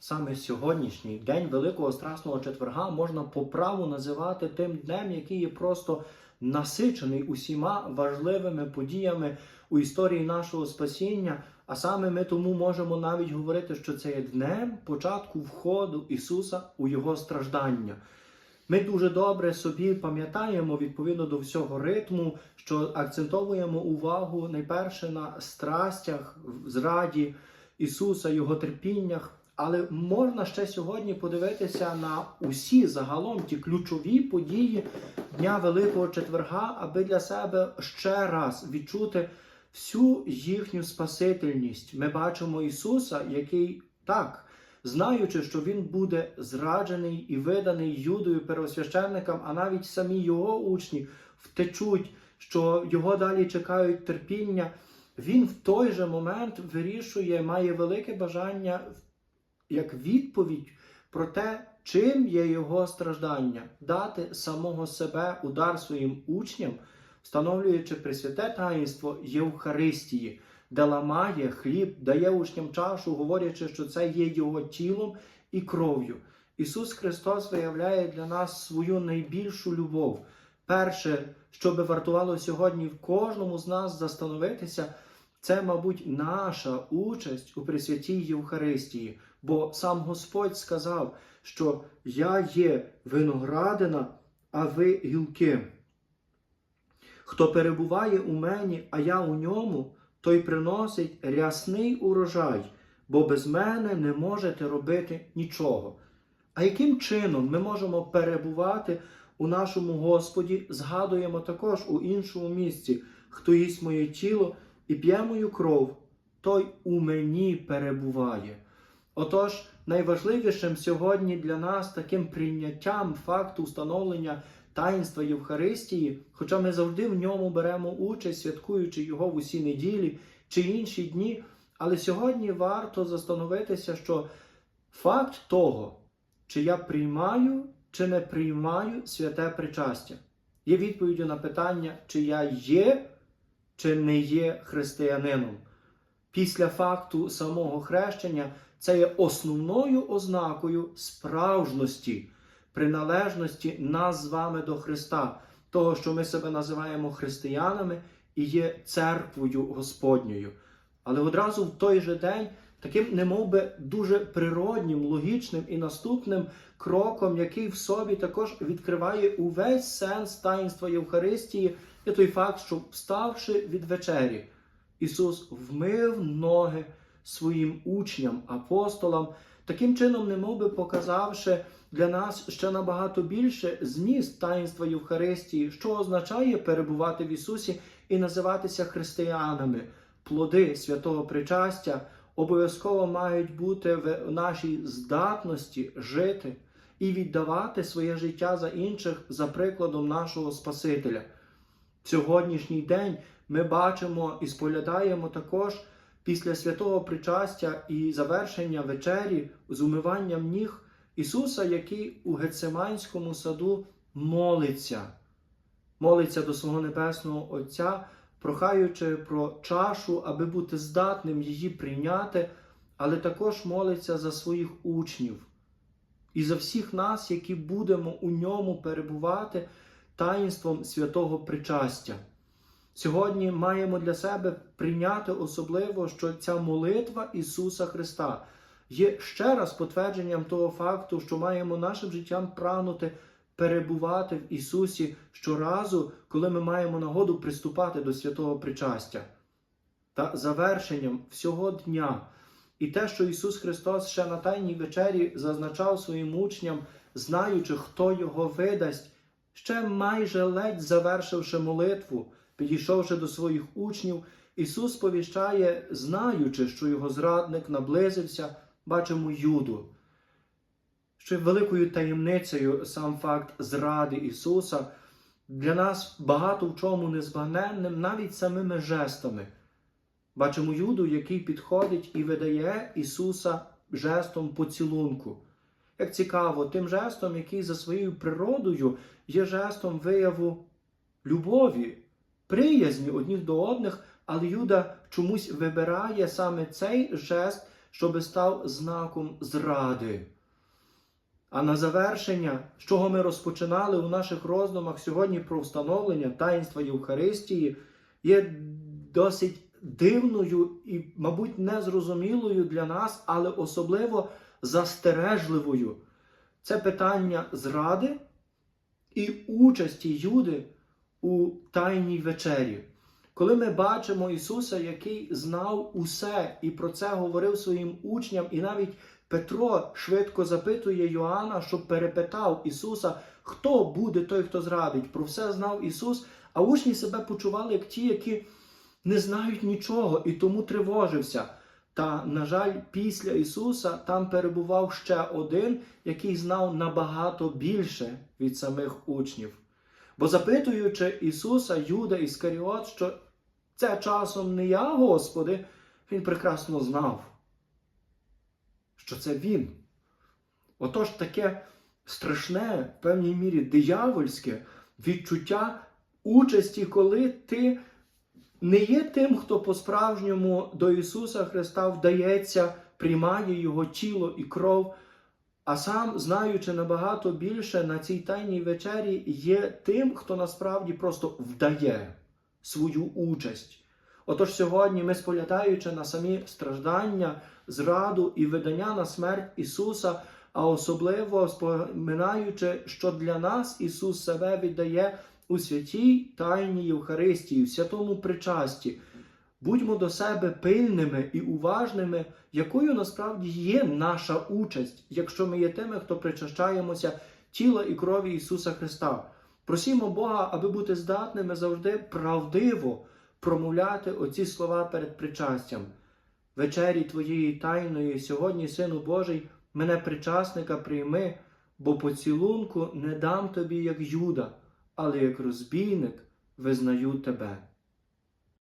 саме сьогоднішній день Великого Страсного четверга можна по праву називати тим днем, який є просто насичений усіма важливими подіями у історії нашого спасіння. А саме ми тому можемо навіть говорити, що це є днем початку входу Ісуса у Його страждання. Ми дуже добре собі пам'ятаємо відповідно до всього ритму, що акцентовуємо увагу найперше на страстях, зраді Ісуса, Його терпіннях. Але можна ще сьогодні подивитися на усі загалом ті ключові події Дня Великого Четверга, аби для себе ще раз відчути всю їхню спасительність. Ми бачимо Ісуса, який так, знаючи, що Він буде зраджений і виданий Юдою первосвященникам, а навіть самі його учні втечуть, що його далі чекають терпіння. Він в той же момент вирішує, має велике бажання як відповідь про те, чим є його страждання, дати самого себе удар своїм учням, встановлюючи присвяте таїнство Євхаристії, де ламає хліб, дає учням чашу, говорячи, що це є його тілом і кров'ю. Ісус Христос виявляє для нас свою найбільшу любов. Перше, що би вартувало сьогодні в кожному з нас застановитися, це, мабуть, наша участь у Пресвятій Євхаристії. Бо сам Господь сказав, що я є виноградина, а ви гілки. Хто перебуває у мені, а я у ньому, той приносить рясний урожай, бо без мене не можете робити нічого. А яким чином ми можемо перебувати у нашому Господі, згадуємо також у іншому місці, хто їсть моє тіло і п'є мою кров, той у мені перебуває. Отож, найважливішим сьогодні для нас таким прийняттям факту встановлення таїнства Євхаристії, хоча ми завжди в ньому беремо участь, святкуючи його в усі неділі чи інші дні, але сьогодні варто застановитися, що факт того, чи я приймаю чи не приймаю святе причастя, є відповіддю на питання, чи я є, чи не є християнином. Після факту самого хрещення це є основною ознакою справжності, приналежності нас з вами до Христа, того, що ми себе називаємо християнами і є церквою Господньою. Але одразу в той же день, таким немов би дуже природнім, логічним і наступним кроком, який в собі також відкриває увесь сенс таїнства Євхаристії, є той факт, що вставши від вечері, Ісус вмив ноги своїм учням, апостолам, таким чином, немов би показавши для нас ще набагато більше зміст таїнства Євхаристії, що означає перебувати в Ісусі і називатися християнами. Плоди святого причастя обов'язково мають бути в нашій здатності жити і віддавати своє життя за інших за прикладом нашого Спасителя. Сьогоднішній день ми бачимо і споглядаємо також після святого причастя і завершення вечері з умиванням ніг Ісуса, який у Гецеманському саду молиться, молиться до свого Небесного Отця, прохаючи про чашу, аби бути здатним її прийняти, але також молиться за своїх учнів. І за всіх нас, які будемо у ньому перебувати таїнством святого причастя. Сьогодні маємо для себе прийняти особливо, що ця молитва Ісуса Христа є ще раз потвердженням того факту, що маємо нашим життям прагнути перебувати в Ісусі щоразу, коли ми маємо нагоду приступати до святого причастя. Та завершенням всього дня. І те, що Ісус Христос ще на Тайній вечері зазначав своїм учням, знаючи, хто його видасть, ще майже ледь завершивши молитву. Підійшовши до своїх учнів, Ісус повіщає, знаючи, що його зрадник наблизився, бачимо Юду. Що великою таємницею сам факт зради Ісуса для нас багато в чому незбагненним, навіть самими жестами. Бачимо Юду, який підходить і видає Ісуса жестом поцілунку. Як цікаво, тим жестом, який за своєю природою є жестом вияву любові приязні одних до одних, але Юда чомусь вибирає саме цей жест щоб став знаком зради. А на завершення, з чого ми розпочинали у наших роздумах сьогодні про встановлення таїнства Євхаристії, є досить дивною і, мабуть, незрозумілою для нас, але особливо застережливою. Це питання зради і участі Юди у Тайній вечері. Коли ми бачимо Ісуса, який знав усе і про це говорив своїм учням, і навіть Петро швидко запитує Йоанна, щоб перепитав Ісуса, хто буде той, хто зрадить. Про все знав Ісус, а учні себе почували як ті, які не знають нічого і тому тривожився. Та, на жаль, після Ісуса там перебував ще один, який знав набагато більше від самих учнів. Бо запитуючи Ісуса, Юда Іскаріот, що це часом не я, Господи, він прекрасно знав, що це Він. Отож, таке страшне, в певній мірі диявольське відчуття участі, коли ти не є тим, хто по-справжньому до Ісуса Христа вдається, приймає Його тіло і кров, а сам, знаючи набагато більше на цій тайній вечері, є тим, хто насправді просто вдає свою участь. Отож сьогодні ми, споглядаючи на самі страждання, зраду і видання на смерть Ісуса, а особливо споминаючи, що для нас Ісус себе віддає у святій Тайній Євхаристії, в святому причасті. Будьмо до себе пильними і уважними, якою насправді є наша участь, якщо ми є тими, хто причащаємося тіла і крові Ісуса Христа. Просімо Бога, аби бути здатними завжди правдиво промовляти оці слова перед причастям. Вечері Твоєї тайної, сьогодні, Сину Божий, мене причасника прийми, бо поцілунку не дам тобі, як Юда, але як розбійник визнаю тебе.